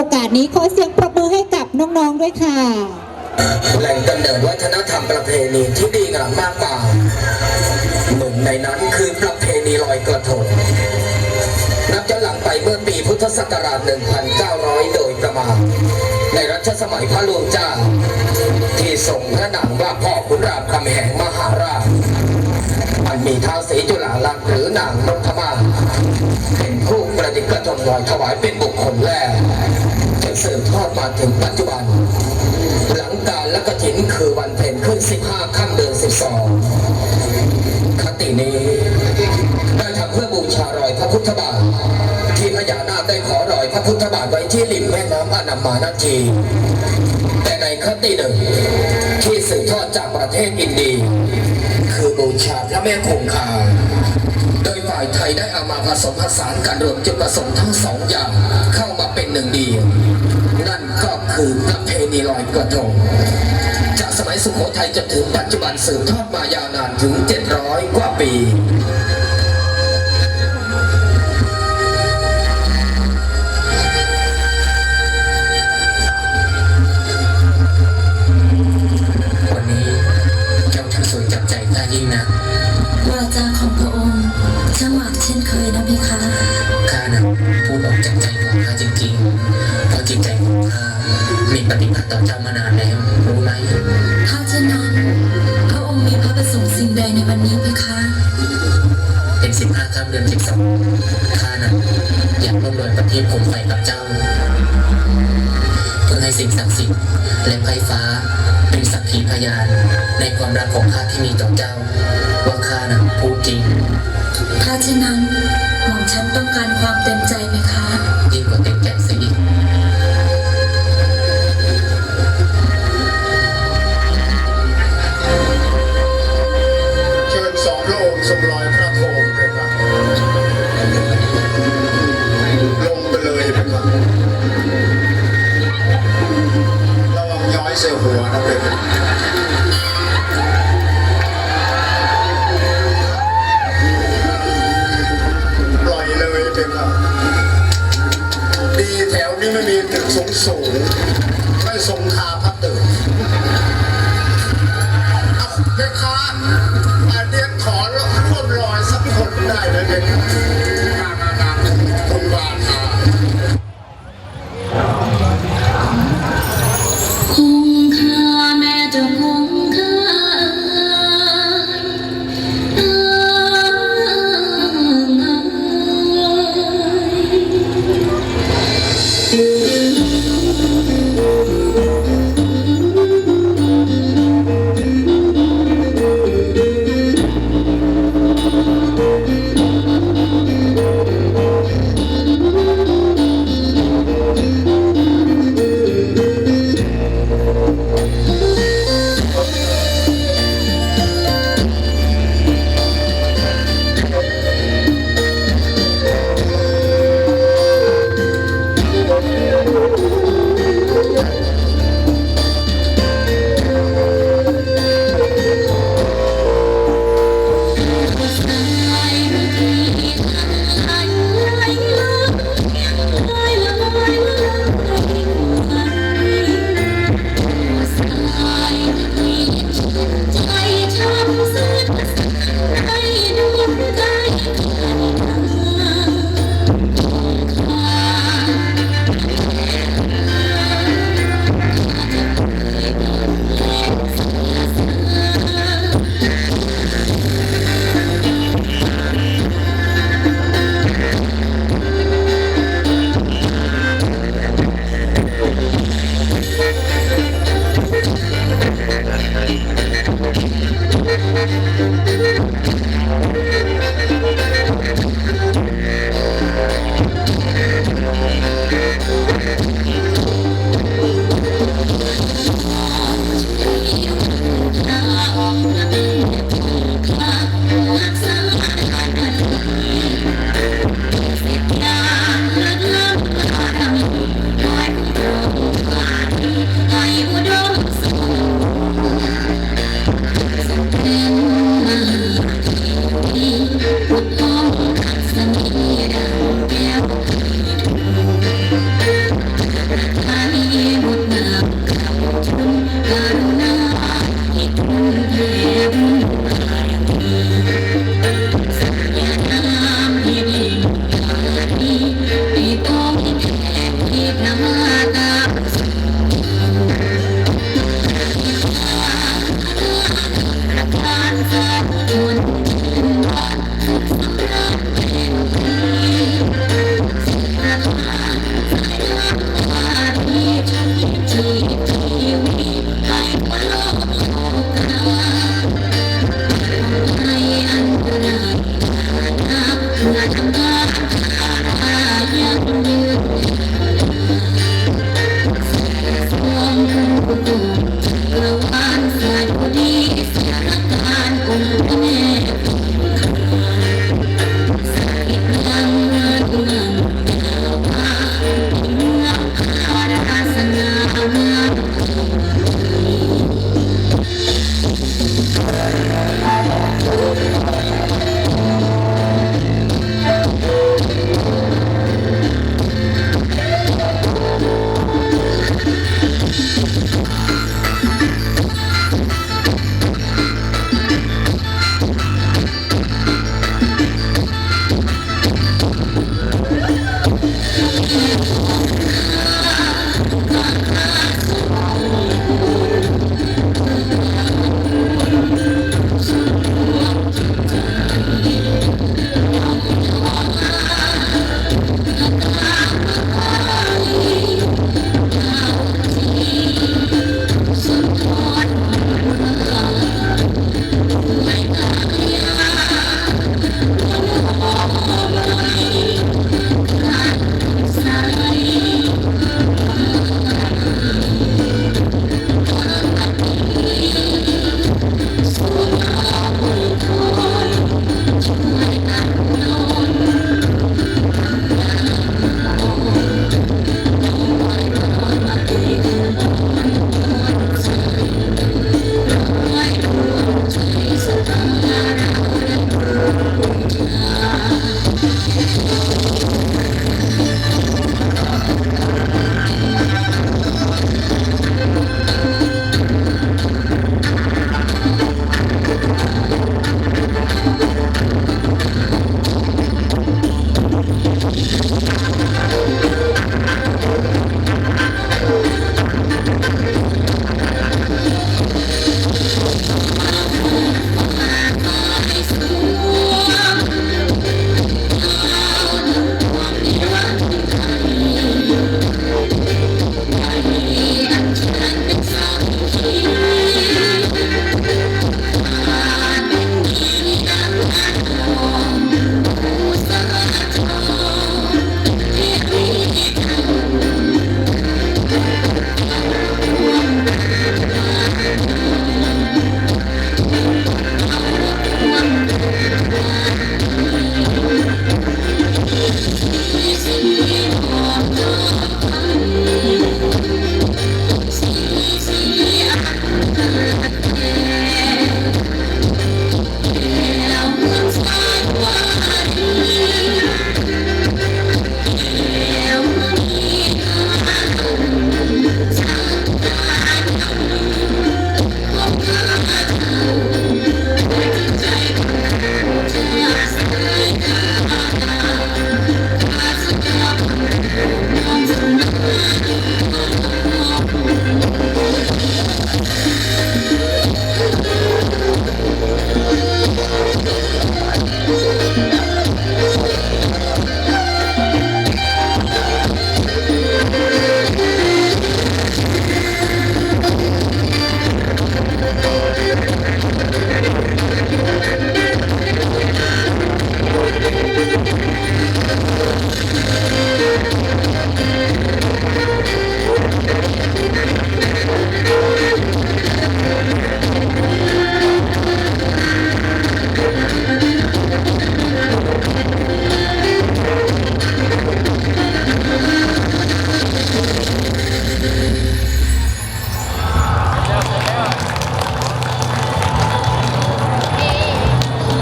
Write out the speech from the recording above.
โอกาสนี้ขอเสียงปรบมือให้กับน้องๆด้วยค่ะ แหล่งกำเนิดวัฒนธรรมประเพณีที่ดีงามมากมายหนึ่งในนั้นคือประเพณีลอยกระทงนับย้อนหลังไปเมื่อปีพุทธศักราช 1900 โดยประมาณ ในรัชสมัยพระลวงเจ้า ที่ทรงพระนามว่าพ่อขุนรามคำแหงมหาราชมันมีท้าวศรีจุฬาลักษณ์หรือนางนพมาศเป็นผู้ ประดิกระทงลอยถวายเป็นบุคคลแรกจะสืบทอดมาถึงปัจจุบัน หลังการและกฐินคือวันเพ็ญขึ้น 15ค่ำเดือน 12 คตินี้ ได้ทำเพื่อบูชารอยพระพุทธบาท ที่พญานาคได้ขอรอยพระพุทธบาทไว้ที่ริมแม่น้ำอนามานาทีแต่ในคติหนึ่งที่สืบทอดจากประเทศอินเดียคือบูชาพระแม่คงคา โดยฝ่ายไทยได้เอามาผสมผสานกันรวมจุดประสงค์ทั้งสองอย่าง เข้ามาเป็นหนึ่งเดียว นั่นก็คือประเพณีลอยกระทงจากสมัยสุโขทัยจนถึงปัจจุบันสืบทอดมายาวนานถึง 700 กว่าปีามานานแล้วรู้ไหมถ้าเช่นนั้นพระองค์มีพระประสงค์สิ่งใดในวันนี้เพคะเป็นสิบห้าค่ำเดือนสิบสองข้านะอยากร่วมรอยประทีปโคมไฟกับเจ้า เพื่อให้สิ่งศักดิ์สิทธิ์และไฟฟ้าเป็นสักขีพยาน ในความรักของข้าที่มีต่อเจ้า ว่าข้านะพูดจริง ถ้าเช่นนั้นหม่อมฉันต้องการความเต็ม นี้ไม่มีตึกสูงสูงไม่ทรงคาพัดตึกเอาเด็กค้าอันเดียนขอร่วมรอยสักคนได้ไหมเด็ก